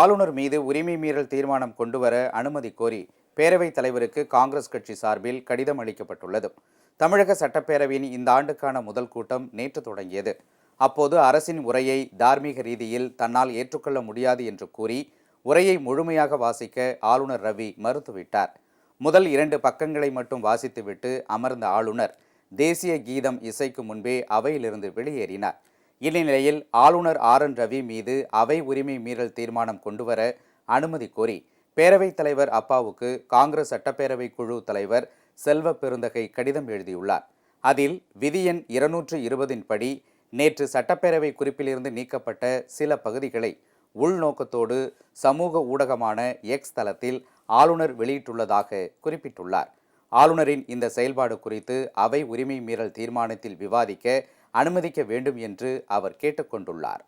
ஆளுநர் மீது உரிமை மீறல் தீர்மானம் கொண்டுவர அனுமதி கோரி பேரவைத் தலைவருக்கு காங்கிரஸ் கட்சி சார்பில் கடிதம் அளிக்கப்பட்டுள்ளது. தமிழக சட்டப்பேரவையின் இந்த ஆண்டுக்கான முதல் கூட்டம் நேற்று தொடங்கியது. அப்போது அரசின் உரையை தார்மீக ரீதியில் தன்னால் ஏற்றுக்கொள்ள முடியாது என்று கூறி உரையை முழுமையாக வாசிக்க ஆளுநர் ரவி மறுத்துவிட்டார். முதல் இரண்டு பக்கங்களை மட்டும் வாசித்துவிட்டு அமர்ந்த ஆளுநர் தேசிய கீதம் இசைக்கு முன்பே அவையிலிருந்து வெளியேறினார். இந்நிலையில் ஆளுநர் ஆர் என் ரவி மீது அவை உரிமை மீறல் தீர்மானம் கொண்டுவர அனுமதி கோரி பேரவைத் தலைவர் அப்பாவுக்கு காங்கிரஸ் சட்டப்பேரவை குழு தலைவர் செல்வ பெருந்தகை கடிதம் எழுதியுள்ளார். அதில் விதி எண் இருநூற்று இருபதின் படி நேற்று சட்டப்பேரவை குறிப்பிலிருந்து நீக்கப்பட்ட சில பகுதிகளை உள்நோக்கத்தோடு சமூக ஊடகமான எக்ஸ் தளத்தில் ஆளுநர் வெளியிட்டுள்ளதாக குறிப்பிட்டுள்ளார். ஆளுநரின் இந்த செயல்பாடு குறித்து அவை உரிமை மீறல் தீர்மானத்தில் விவாதிக்க அனுமதிக்க வேண்டும் என்று அவர் கேட்டுக்கொண்டுள்ளார்.